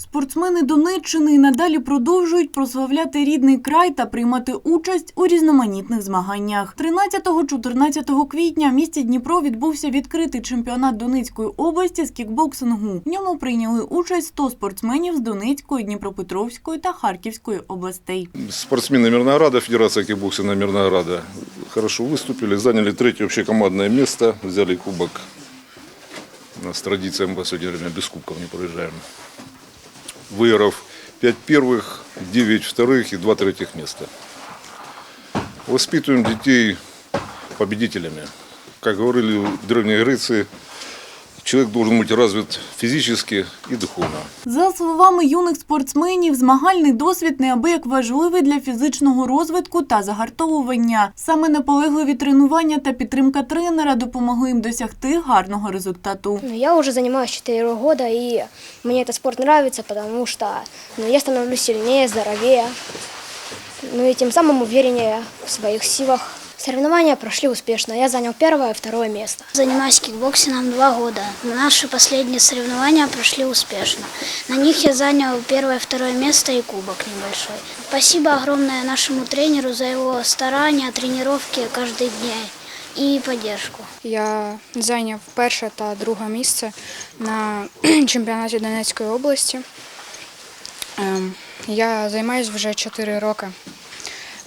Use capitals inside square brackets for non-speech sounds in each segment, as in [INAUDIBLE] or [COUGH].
Спортсмени Донеччини і надалі продовжують прославляти рідний край та приймати участь у різноманітних змаганнях. 13-14 квітня в місті Дніпро відбувся відкритий чемпіонат Донецької області з кікбоксингу. В ньому прийняли участь 100 спортсменів з Донецької, Дніпропетровської та Харківської областей. Спортсмены Мирнограда, Федерация кикбоксинга Мирнограда хорошо выступили, заняли третье общекомандное место, взяли кубок. У нас традиция, мы в последнее время без кубков не проезжаем. Выиграв 5 первых, 9 вторых и 2 третьих места. Воспитываем детей победителями. Как говорили древние грецы, человек должен быть развит физически и духовно. За словами юних спортсменів, змагальний досвід неабияк важливий для фізичного розвитку та загартовування. Саме наполегливі тренування та підтримка тренера допомогли їм досягти гарного результату. Ну, Я уже занимаюсь 4 года, и мне этот спорт нравится, потому что ну, я становлюсь сильнее, здоровее, ну и тем самым увереннее в своих силах. Соревнования прошли успешно. Я занял первое и второе место. Занимаюсь кикбоксингом два года. Наши последние соревнования прошли успешно. На них я занял первое, второе место и кубок небольшой. Спасибо огромное нашему тренеру за его старания, тренировки каждый день и поддержку. Я зайняв перше та друге місце на [CLEARS THROAT] чемпіонаті Донецької області. Я займаюся вже 4 роки.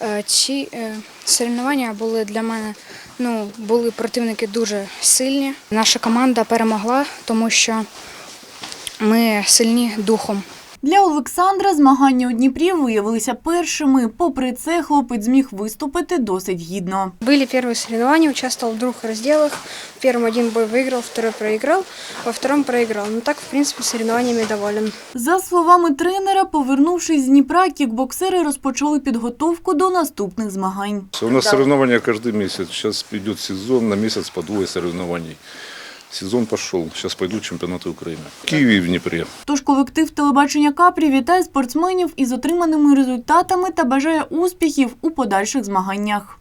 Е, Ці соревновання були для мене, ну, були противники дуже сильні. Наша команда перемогла, тому що ми сильні духом. Для Олександра змагання у Дніпрі виявилися першими. Попри це, хлопець зміг виступити досить гідно. Были первые соревнования, участвовал в двух разделах. В первом один бой выиграл, второй проиграл, во втором проиграл. Ну так, в принципе, соревнованиями доволен. За словами тренера, повернувшись з Дніпра, кікбоксери розпочали підготовку до наступних змагань. У нас соревнования каждый месяц. Сейчас идет сезон, на месяц по двое соревнований. Сезон пішов, зараз пойдуть чемпіонати України. В Києві і в Дніпрі. Тож колектив телебачення Капрі вітає спортсменів із отриманими результатами та бажає успіхів у подальших змаганнях.